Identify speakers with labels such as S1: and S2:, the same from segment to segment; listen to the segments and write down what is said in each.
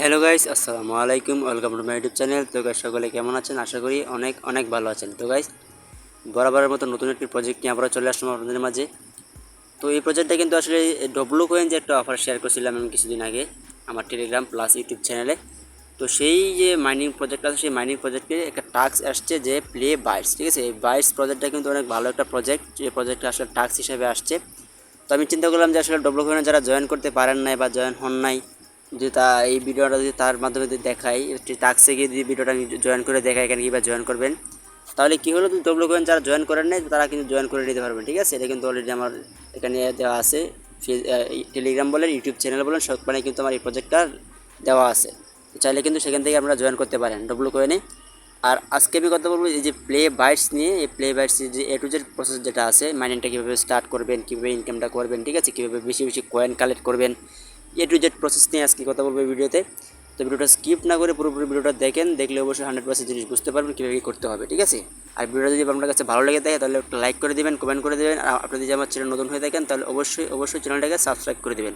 S1: Hello guys আসসালামু আলাইকুম welcome to my YouTube channel তো গাইস সকলে কেমন আছেন? আশা করি অনেক অনেক ভালো আছেন। তো গাইস বরাবরের মতো নতুন একটি প্রজেক্ট নিয়ে আবার চলে আসলাম আপনাদের মাঝে। তো এই প্রজেক্টটা কিন্তু আসলে ডব্লু কোয়েন যে একটা অফার শেয়ার করছিলাম আমি কিছুদিন আগে আমার টেলিগ্রাম প্লাস ইউটিউব চ্যানেলে তো সেই যে মাইনিং প্রজেক্ট আছে, সেই মাইনিং প্রজেক্টে একটা টাস্ক আসছে যে প্লে বাইটস ঠিক আছে? এই বাইটস প্রজেক্টটা কিন্তু অনেক ভালো একটা প্রজেক্ট যে প্রজেক্টটা আসলে টাস্ক হিসেবে আসছে। তো আমি চিন্তা করলাম যে আসলে ডব্লু কোয়েনে যারা জয়েন করতে পারেন নাই বা জয়েন হন নাই যদি তা এই ভিডিওটা যদি তার মাধ্যমে যদি দেখাই টাক্সে গিয়ে যদি ভিডিওটা জয়েন করে দেখাই, এখানে কীভাবে জয়েন করবেন। তাহলে কী হলো? ডব্লু কোয়েন যারা জয়েন করেন নাই, তারা কিন্তু জয়েন করে নিতে পারবেন, ঠিক আছে? এটা কিন্তু অলরেডি আমার এখানে দেওয়া আছে। টেলিগ্রাম বলেন ইউটিউব চ্যানেল বলেন, সবখানে কিন্তু আমার এই প্রজেক্টটা দেওয়া আছে। চাইলে কিন্তু সেখান থেকে আপনারা জয়েন করতে পারেন ডব্লু কোয়েনে আর আজকে আমি কথা বলব এই যে প্লে বাইটস নিয়ে, এই প্লে বাইটস যে এ টু জেড প্রসেস যেটা আছে মাইনিংটা কীভাবে স্টার্ট করবেন, কীভাবে ইনকামটা করবেন, ঠিক আছে? কীভাবে বেশি বেশি কয়েন কালেক্ট করবেন এ টু জেড প্রসেস নিয়ে আজকে কথা বলব ভিডিওতে। তো ভিডিওটা স্কিপ না করে পুরোপুরি ভিডিওটা দেখেন, দেখলে অবশ্যই হান্ড্রেড পার্সেন্ট জিনিস বুঝতে পারবেন কীভাবে কী করতে হবে, ঠিক আছে? আর ভিডিওটা যদি আপনার কাছে ভালো লেগে থাকে, তাহলে একটা লাইক করে দেবেন কমেন্ট করে দেবেন, আর আপনি যদি আমার চ্যানেল নতুন হয়ে থাকেন, তাহলে অবশ্যই অবশ্যই চ্যানেলটাকে সাবস্ক্রাইব করে দেবেন।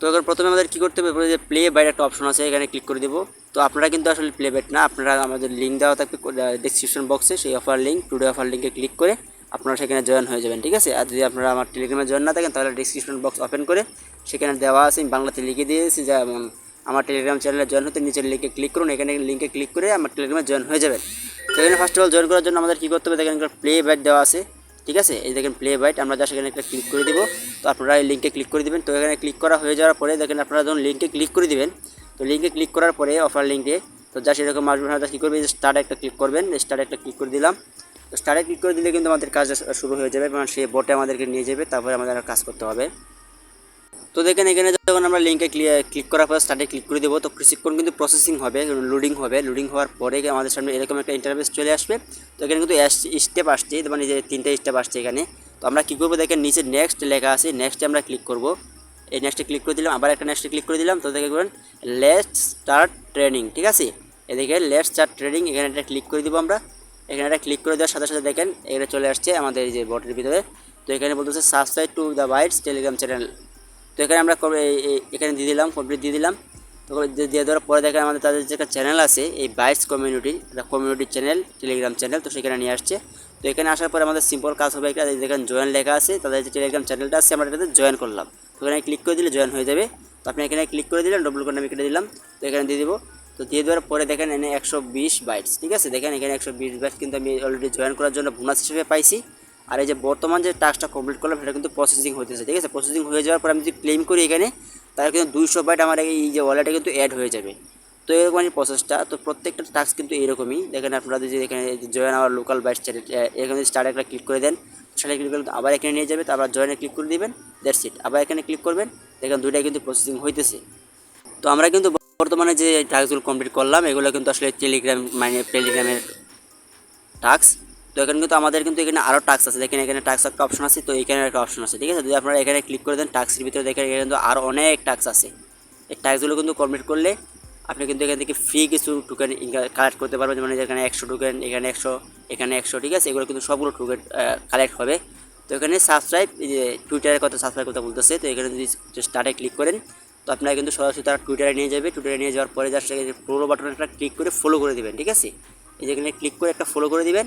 S1: তো এবার প্রথমে আমাদের কী করতে হবে? যে প্লে বাইট একটা অপশন আছে, এখানে ক্লিক করে দেবো। তো আপনারা কিন্তু আসলে প্লে বাইট না, আপনারা আমাদের লিঙ্ক দেওয়া থাকবে ডিসক্রিপশন বক্সে সেই অফার লিঙ্ক টুডে অফার লিঙ্কে ক্লিক করে আপনারা সেখানে জয়েন হয়ে যাবেন, ঠিক আছে? আর যদি আপনারা আমার টেলিগ্রামে জয়েন না থাকেন, তাহলে ডিসক্রিপশন বক্স ওপেন করে সেখানে দেওয়া আছে আমি বাংলাতে লিখে দিয়েছি যে উম, আমার টেলিগ্রাম চ্যানেলে জয়েন হতে নিচের লিঙ্কে ক্লিক করুন এখানে লিঙ্কে ক্লিক করে আমার টেলিগ্রামে জয়েন হয়ে যাবেন তো এখানে ফার্স্ট অফ অল জয়েন করার জন্য আমাদের কী করতে হবে? দেখেন একটা প্লে বাইট দেওয়া আছে ঠিক আছে? এই দেখেন প্লে বাইট আমরা যা সেখানে একটা ক্লিক করে দিব তো আপনারা এই লিঙ্কে ক্লিক করে দিবেন। তো এখানে ক্লিক করা হয়ে যাওয়ার পরে দেখেন আপনারা যখন লিঙ্কে ক্লিক করে দিবেন তো লিঙ্কে ক্লিক করার পরে অফার লিঙ্কে তো যা সেরকম আসবেন হয়তো কী করবেন? স্টার্ট একটা ক্লিক করবেন স্টার্ট একটা ক্লিক করে দিলাম। তো স্টার্টে ক্লিক করে দিলে কিন্তু আমাদের কাজ শুরু হয়ে যাবে এবং সে বটে আমাদেরকে নিয়ে যাবে তারপরে আমাদের কাজ করতে হবে। তো দেখেন এখানে যখন আমরা লিঙ্কে ক্লিক করার পর স্টার্টে ক্লিক করে দেবো, তো কিছুক্ষণ কিন্তু প্রসেসিং হবে লোডিং হবে। লোডিং হওয়ার পরে আমাদের সামনে এরকম একটা ইন্টারভেস চলে আসবে। তো এখানে কিন্তু স্টেপ আসছে মানে যে তিনটা স্টেপ আসছে এখানে। তো আমরা কী করব দেখেন, নিচে নেক্সট লেখা আছে নেক্সটে আমরা ক্লিক করব। এই নেক্সটে ক্লিক করে দিলাম, আবার একটা নেক্সটে ক্লিক করে দিলাম। তো দেখে দেখবেন লেট স্টার্ট ট্রেনিং ঠিক আছে? এদিকে লেট স্টার্ট ট্রেনিং এখানে একটা ক্লিক করে দিব আমরা। এখানে একটা ক্লিক করে দেওয়ার সাথে সাথে দেখেন, এখানে চলে আসছে আমাদের যে বটের ভিতরে। তো এখানে বলতেছে subscribe to the Bytes Telegram channel তো এখানে আমরা এখানে দিয়ে দিলাম কমপ্লিট দিয়ে দিলাম। তো দিয়ে দেওয়ার পরে দেখেন আমাদের তাদের যে চ্যানেল আছে, এই Bytes community community channel Telegram channel তো সেখানে নিয়ে আসছে। তো এখানে আসার পরে আমাদের সিম্পল কাজ হবে একটা দেখেন জয়েন লেখা আছে, তাদের যে টেলিগ্রাম চ্যানেলটা আছে, আমরা এটাতে জয়েন করলাম। তো এখানে ক্লিক করে দিলে জয়েন হয়ে যাবে। তো আপনি এখানে ক্লিক করে দিলেন ডবল করে আমি কেটে দিলাম। তো এখানে দিয়ে দেবো। তো দিয়ে দেওয়ার পরে দেখেন এনে একশো বিশ বাইটস ঠিক আছে? দেখেন এখানে একশো বিশ বাইটস কিন্তু আমি অলরেডি জয়েন করার জন্য বোনাস হিসেবে পাইছি। আর এই যে বর্তমান যে টাস্কটা কমপ্লিট করলাম, সেটা কিন্তু প্রসেসিং হতেছে ঠিক আছে? প্রসেসিং হয়ে যাওয়ার পর আমি যদি ক্লেম করি এখানে, তাহলে কিন্তু দুইশো বাইট আমার এই যে ওয়ালেটে কিন্তু অ্যাড হয়ে যাবে। তো এরকম এই প্রসেসটা তো প্রত্যেকটা টাস্ক কিন্তু এরকমই। দেখেন আপনারা যদি এখানে join our local byte channel এখানে স্টার্ট একটা ক্লিক করে দেন, সেটা ক্লিক করলে আবার এখানে নিয়ে যাবে। তারপর জয়েনে ক্লিক করে দিবেন দ্যাটস ইট আবার এখানে ক্লিক করবেন, দেখেন দুইটাই কিন্তু প্রসেসিং হইতেছে। তো আমরা কিন্তু বর্তমানে যে টাস্কগুলো কমপ্লিট করলাম, এগুলো কিন্তু আসলে টেলিগ্রাম মানে টেলিগ্রামের টাস্ক তো এখানে কিন্তু আমাদের কিন্তু এখানে আরও টাস্ক আছে। দেখেন এখানে টাস্ক একটা অপশন আছে, তো এখানে একটা অপশন আছে, ঠিক আছে? যদি আপনারা এখানে ক্লিক করে দেন টাস্কের ভিতরে দেখেন এখানে কিন্তু আরও অনেক টাস্ক আছে। এই টাস্কগুলো কিন্তু কমপ্লিট করলে আপনি কিন্তু এখান থেকে ফ্রি কিছু টোকেন কালেক্ট করতে পারবেন, যেমন যেখানে একশো টোকেন এখানে একশো এখানে একশো, ঠিক আছে? এগুলো কিন্তু সবগুলো টোকেন কালেক্ট হবে। তো এখানে সাবস্ক্রাইব যে টুইটারের কথা সাবস্ক্রাইব কথা বলতেছে, তো এখানে যদি স্টার্টে ক্লিক করেন, তো আপনারা কিন্তু সরাসরি তারা টুইটারে নিয়ে যাবে। টুইটারে নিয়ে যাওয়ার পরে জাস্ট ফলো বাটন একটা ক্লিক করে ফলো করে দেবেন, ঠিক আছে? এই যে এখানে ক্লিক করে একটা ফলো করে দিবেন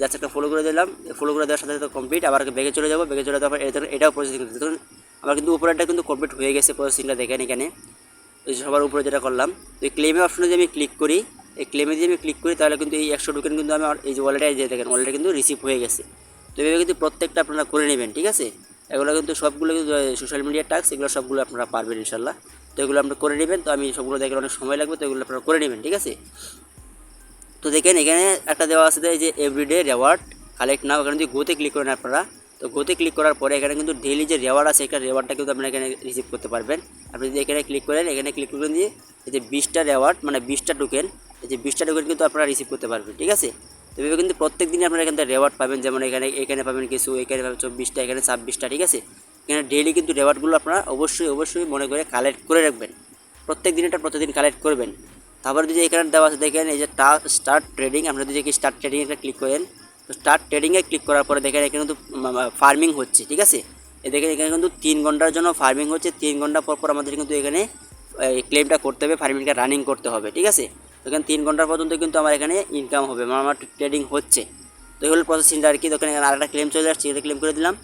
S1: জাস্ট একটা ফলো করে দিলাম। ফলো করে দেওয়ার সাথে সাথে কমপ্লিট আবার বেগে চলে যাব। বেগে চলে যাওয়ার পর এটা এটাও প্রসেসিং দেখুন আমার কিন্তু উপরেরটা কিন্তু কমপ্লিট হয়ে গেছে প্রসেসিংটা দেখেন এখানে। যে সবার উপরে যেটা করলাম। তো এই ক্লেমে অপশনে যদি আমি ক্লিক করি, এই ক্লেমে যদি আমি ক্লিক করি, তাহলে কিন্তু এই একশো টোকেন কিন্তু আমার এই যে ওয়ালেটে যে দেখেন ওয়ালেটে কিন্তু রিসিভ হয়ে গেছে। তো এইভাবে কিন্তু প্রত্যেকটা আপনারা করে নেবেন, ঠিক আছে? এগুলো কিন্তু সবগুলো কিন্তু সোশ্যাল মিডিয়ার টাস্ক এগুলো সবগুলো আপনারা পারবেন ইনশাল্লাহ তো এগুলো আপনারা করে নেবেন। তো আমি সবগুলো দেখলে অনেক সময় লাগবে, তো এগুলো আপনারা করে নেবেন, ঠিক আছে? তো দেখেন, এখানে একটা দেওয়া আছে যে এভরিডে রেওয়ার্ড কালেক্ট নাও এখানে যদি গোতে ক্লিক করেন আপনারা, তো গোতে ক্লিক করার পরে এখানে কিন্তু ডেইলি যে রেওয়ার্ড আছে একটা রেওয়ার্ডটা কিন্তু আপনারা এখানে রিসিভ করতে পারবেন। আপনি যদি এখানে ক্লিক করেন, এখানে ক্লিক করে দিয়ে এই যে বিশটা রেওয়ার্ড মানে বিশটা টোকেন এই যে বিশটা টোকেন কিন্তু আপনারা রিসিভ করতে পারবেন, ঠিক আছে? তো এভাবে কিন্তু প্রত্যেক দিনই আপনারা এখান রেওয়ার্ড পাবেন, যেমন এখানে এখানে পাবেন কিছু, এখানে পাবেন চব্বিশটা এখানে ছাব্বিশটা ঠিক আছে? এখানে ডেইলি কিন্তু রেওয়ার্ডগুলো আপনারা অবশ্যই অবশ্যই মনে করে কালেক্ট করে রাখবেন। প্রত্যেক দিন এটা প্রতিদিন কালেক্ট করবেন। তারপর যদি এখানে দেওয়া আছে, দেখেন এই যে স্টার্ট ট্রেডিং আপনারা যদি স্টার্ট ট্রেডিং একটা ক্লিক করেন, তো স্টার্ট ট্রেডিংয়ে ক্লিক করার পরে দেখেন এখানে কিন্তু ফার্মিং হচ্ছে, ঠিক আছে? এ দেখেন এখানে কিন্তু তিন ঘণ্টার জন্য ফার্মিং হচ্ছে, তিন ঘণ্টা পর পর আমাদের কিন্তু এখানে ক্লেমটা করতে হবে ফার্মিংটা রানিং করতে হবে, ঠিক আছে? তো এখানে তিন ঘণ্টা পর্যন্ত কিন্তু আমার এখানে ইনকাম হবে মানে আমার ট্রেডিং হচ্ছে। তো এই হলো প্রসেসিংটা আর কি তো এখানে আরেকটা ক্লেম চলে আসছে, এটা ক্লেম করে দিলাম।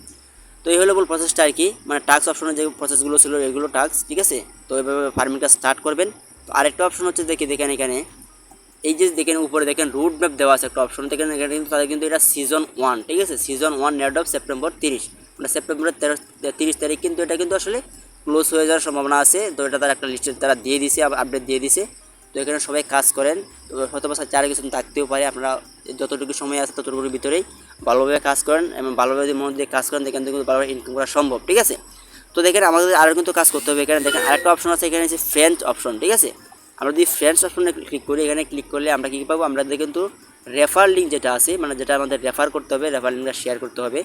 S1: তো এই হলো বল প্রসেসটা আর কি মানে টাস্ক অপশনের যে প্রসেসগুলো ছিল, এগুলো টাস্ক ঠিক আছে? তো এভাবে ফার্মিংটা স্টার্ট করবেন। তো আরেকটা অপশন হচ্ছে দেখি, দেখেন এখানে। এই যে দেখেন উপরে দেখেন রুট ম্যাপ দেওয়া আছে একটা অপশন দেখেন এখানে কিন্তু তাদের কিন্তু এটা সিজন ওয়ান ঠিক আছে? Season one net of September তিরিশ। মানে সেপ্টেম্বরের তেরো, তিরিশ তারিখ কিন্তু এটা কিন্তু আসলে ক্লোজ হয়ে যাওয়ার সম্ভাবনা আছে। তো এটা তার একটা লিস্টে তারা দিয়ে দিছে আপডেট দিয়ে দিছে। তো এখানে সবাই কাজ করেন। তো হয়তো বা চার কিছু থাকতেও পারে, আপনারা যতটুকু সময় আছে ততটুকুর ভিতরেই ভালোভাবে কাজ করেন এবং ভালোভাবে যদি মন দিয়ে কাজ করেন, দেখেন কিন্তু ভালোভাবে ইনকাম করা সম্ভব, ঠিক আছে? তো দেখেন আমাদের আরও কিন্তু কাজ করতে হবে। এখানে দেখেন আরেকটা অপশন আছে, এখানে হচ্ছে ফ্রেন্ড অপশন ঠিক আছে? আমরা যদি ফ্রেন্ডস অপশনে ক্লিক করি, এখানে ক্লিক করলে আমরা কী পাবো? আমরা কিন্তু রেফার লিঙ্ক যেটা আছে মানে যেটা আমাদের রেফার করতে হবে রেফার লিঙ্কটা শেয়ার করতে হবে,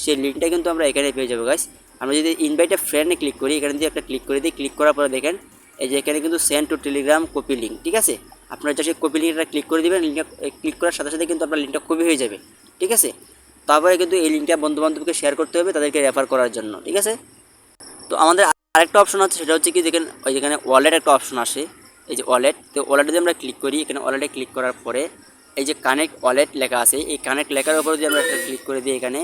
S1: সেই লিঙ্কটা কিন্তু আমরা এখানে পেয়ে যাব গাইস আমরা যদি ইনভাইটে ফ্রেন্ডে ক্লিক করি, এখানে যদি একটা ক্লিক করে দিই ক্লিক করার পরে দেখেন, এই যে এখানে কিন্তু send to Telegram copy link ঠিক আছে? আপনারা যে সেই কপি লিঙ্কটা ক্লিক করে দেবেন লিঙ্কটা ক্লিক করার সাথে সাথে কিন্তু আপনার লিঙ্কটা কপি হয়ে যাবে, ঠিক আছে? তারপরে কিন্তু এই লিঙ্কটা বন্ধু বান্ধবকে শেয়ার করতে হবে, তাদেরকে রেফার করার জন্য, ঠিক আছে? তো আমাদের আরেকটা অপশন আছে, সেটা হচ্ছে কি দেখেন ওই যেখানে ওয়ালেট একটা অপশন আসে, এই যে ওয়ালেট তো ওয়ালেটে যদি আমরা ক্লিক করি, এখানে ওয়ালেটে ক্লিক করার পরে এই যে কানেক্ট ওয়ালেট লেখা আছে, এই কানেক্ট লেখার উপরে যদি আমরা একটা ক্লিক করে দিই এখানে,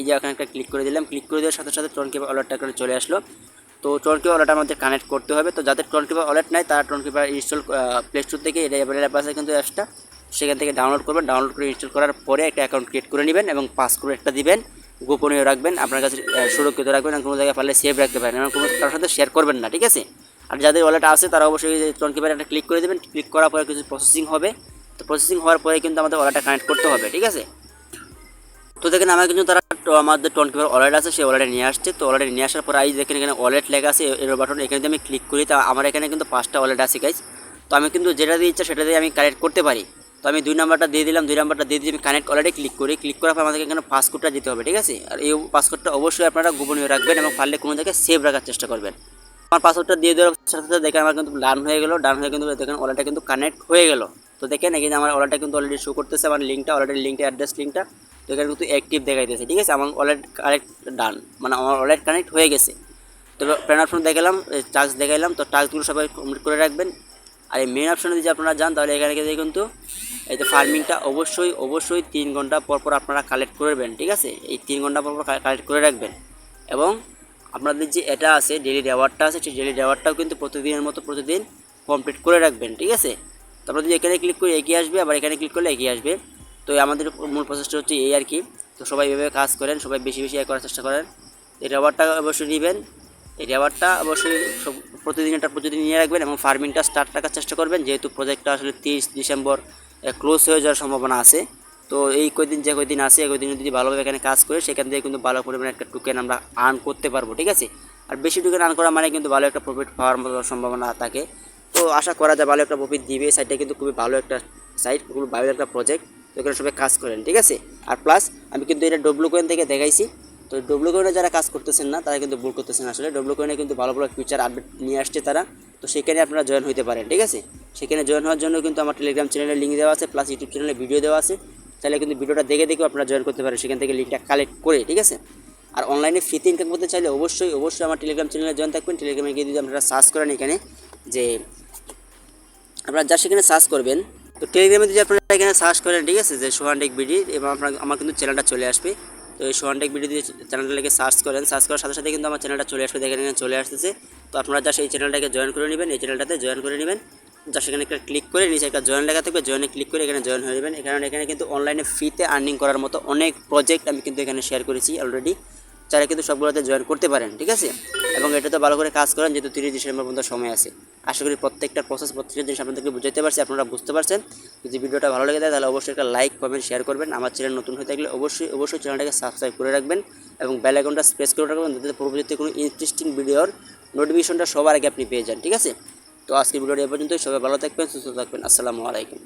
S1: এই যে এখানে একটা ক্লিক করে দিলাম ক্লিক করে দেওয়ার সাথে সাথে টনকিপার ওয়ালেটটা এখানে চলে আসলো। তো টনকিপার ওয়ালেট আমাদের কানেক্ট করতে হবে, তো যাদের টনকিপার ওয়ালেট নাই, তারা টনকিপার ইনস্টল প্লে স্টোর থেকে এটা অ্যাভেলেবল আছে কিন্তু অ্যাপসটা সেখান থেকে ডাউনলোড করবেন ডাউনলোড করে ইনস্টল করার পরে একটা অ্যাকাউন্ট ক্রিয়েট করে নেবেন এবং পাসওয়ার্ড একটা দিবেন। গোপনীয় রাখবেন, আপনার কাছে সুরক্ষিত রাখবেন আর কোনো জায়গায় পারলে সেভ রাখতে পারেন। এবং কোনো কারোর সাথে শেয়ার করবেন না, ঠিক আছে? আর যাদের ওয়ালেট আছে, তারা অবশ্যই টন কিপার একটা ক্লিক করে দেবেন। ক্লিক করার পরে কিছু প্রসেসিং হবে। তো প্রসেসিং হওয়ার পরে কিন্তু আমাদের ওয়ালেটটা কানেক্ট করতে হবে, ঠিক আছে? তো দেখেন, আমার কিন্তু তারা আমাদের টোয়েন্টি কিপার ওয়ালেট আছে সেই ওয়ালেটে নিয়ে আসছে। তো ওয়ালেটে নিয়ে আসার পর আই দেখেন, এখানে ওয়ালেট লেখা আছে এর বাটন এখানে যদি আমি ক্লিক করি, তা আমার এখানে কিন্তু পাঁচটা ওয়ালেট আছে গাইজ তো আমি কিন্তু যেটা দিয়ে ইচ্ছা, সেটা দিয়ে আমি কানেক্ট করতে পারি। তো আমি দুই নাম্বারটা দিয়ে দিলাম, দুই নাম্বারটা দিয়ে দিয়ে আমি কানেক্ট অলরেডি ক্লিক করি। ক্লিক করার পর আমাদেরকে এখানে পাসকোডটা দিতে হবে, ঠিক আছে? আর এই পাসকোডটা অবশ্যই আপনারা গোপনীয় রাখবেন এবং পারলে কোনো জায়গায় সেভ রাখার চেষ্টা করবেন। আমার পাসওয়ার্ডটা দিয়ে দেওয়ার সাথে সাথে দেখেন আমার কিন্তু ডান হয়ে গেল ডান হয়ে কিন্তু দেখেন ওয়ালেটটা কিন্তু কানেক্ট হয়ে গেল। তো দেখেন এখানে আমার ওয়ালেটটা কিন্তু অলরেডি শো করতেছে, আমার লিঙ্কটা অলরেডি লিঙ্কটা অ্যাড্রেস লিঙ্কটা তো এখানে কিন্তু অ্যাক্টিভ দেখাইতেছে, ঠিক আছে? আমার ওয়ালেট কানেক্ট ডান মানে আমার ওয়ালেট কানেক্ট হয়ে গেছে। তো প্ল্যান অপশন দেখালাম টাস্ক দেখাইলাম, তো টাস্কগুলো সবাই কমপ্লিট করে রাখবেন। আর এই মেন অপশনে যদি আপনারা যান, তাহলে এখানে গিয়ে কিন্তু এই যে ফার্মিংটা অবশ্যই অবশ্যই তিন ঘণ্টা পর পর আপনারা কালেক্ট করবেন ঠিক আছে? এই তিন ঘণ্টা পর পর কালেক্ট করে রাখবেন। এবং আপনাদের যে এটা আছে ডেলি রেওয়ার্ডটা আছে, সেই ডেলি রেওয়ার্ডটাও কিন্তু প্রতিদিনের মতো প্রতিদিন কমপ্লিট করে রাখবেন, ঠিক আছে? তারপর যদি এখানে ক্লিক করে, এগিয়ে আসবে, আবার এখানে ক্লিক করলে এগিয়ে আসবে। তো আমাদের মূল প্রসেসটা হচ্ছে এই আর কি। তো সবাই এভাবে কাজ করেন, সবাই বেশি বেশি করার চেষ্টা করেন। এই রেওয়ার্ডটা অবশ্যই নেবেন। এই রেওয়ার্ডটা অবশ্যই প্রতিদিন এটা প্রতিদিন নিয়ে রাখবেন এবং ফার্মিংটা স্টার্ট রাখার চেষ্টা করবেন। যেহেতু প্রজেক্টটা আসলে তিরিশ ডিসেম্বর ক্লোজ হয়ে যাওয়ার সম্ভাবনা আছে। তো এই কয়দিন যে কয়দিন আছে, এই যদি ভালোভাবে এখানে কাজ করে, সেখান থেকে কিন্তু ভালো পরিমাণে একটা টোকেন আমরা আর্ন করতে পারব, ঠিক আছে? আর বেশি টোকেন আর্ন করা মানে কিন্তু ভালো একটা প্রফিট পাওয়ার মতো সম্ভাবনা থাকে। তো আশা করা যায় ভালো একটা প্রফিট দিবে। সাইটটা কিন্তু খুবই ভালো একটা সাইট খুবই ভালো একটা প্রজেক্ট তো এখানে সবাই কাজ করেন, ঠিক আছে? আর প্লাস আমি কিন্তু এটা ডব্লু কোয়েন থেকে দেখাইছি। তো ডব্লু কোয়েনে যারা কাজ করতেছেন না, তারা কিন্তু ভুল করতেছেন আসলে। ডব্লু কোয়েনে কিন্তু ভালো ভালো ফিচার আপডেট নিয়ে আসছে তারা। তো সেখানে আপনারা জয়েন হতে পারেন, ঠিক আছে? সেখানে জয়েন হওয়ার জন্য কিন্তু আমার টেলিগ্রাম চ্যানেলের লিঙ্ক দেওয়া আছে প্লাস ইউটিউব চ্যানেলে ভিডিও দেওয়া আছে। তাহলে কিন্তু ভিডিওটা দেখে দেখেও আপনারা জয়েন করতে পারেন, সেখান থেকে লিঙ্কটা কালেক্ট করে, ঠিক আছে? আর অনলাইনে ফ্রিতে ইনকাম করতে চাইলে অবশ্যই অবশ্যই আমার টেলিগ্রাম চ্যানেলে জয়েন থাকবেন। টেলিগ্রামে গিয়ে যদি আপনারা সার্চ করেন এখানে যে আপনারা যা সেখানে সার্চ করবেন, তো টেলিগ্রামে যদি আপনারা এখানে সার্চ করেন, ঠিক আছে? যে সোহানটেক বিডি এবং আপনার, আমার কিন্তু চ্যানেলটা চলে আসবে। তো এই সোহানটেক ভিডিও দিয়ে চ্যানেলটাকে সার্চ করেন। সার্চ করার সাথে সাথে কিন্তু আমার চ্যানেলটা চলে আসবে। দেখেন এখানে চলে আসতেছে। তো আপনারা যা এই চ্যানেলটাকে জয়েন করে নেবেন। এই চ্যানেলটাতে জয়েন করে নেবেন। যা সেখানে একটা ক্লিক করে নিচে একটা জয়েন লেখা থাকবে। জয়েনে ক্লিক করে এখানে জয়েন হয়ে যাবেন এখানে এখানে কিন্তু অনলাইনে ফ্রিতে আর্নিং করার মতো অনেক প্রজেক্ট আমি কিন্তু এখানে শেয়ার করেছি অলরেডি চাইলে কিন্তু সবগুলোতে জয়েন করতে পারেন, ঠিক আছে? এবং এটা তো ভালো করে কাজ করেন, যেহেতু তিরিশ ডিসেম্বর পর্যন্ত সময় আছে। আশা করি প্রত্যেকটা প্রসেস প্রত্যেকটা জিনিস আপনাদেরকে বুঝাতে পারছি, আপনারা বুঝতে পারছেন। যদি ভিডিওটা ভালো লেগে থাকে, তাহলে অবশ্যই একটা লাইক কমেন্ট শেয়ার করবেন। আমার চ্যানেল নতুন হয়ে থাকলে অবশ্যই অবশ্যই চ্যানেলটাকে সাবস্ক্রাইব করে রাখবেন এবং বেল আইকনটা প্রেস করে রাখবেন, যাতে পরবর্তীতে কোনো ইন্টারেস্টিং ভিডিওর নোটিফিকেশনটা সবার আগে আপনি পেয়ে যান, ঠিক আছে? তো আজকের ভিডিওটা এ পর্যন্তই। সবাই ভালো থাকবেন, সুস্থ থাকবেন। আসসালামু আলাইকুম।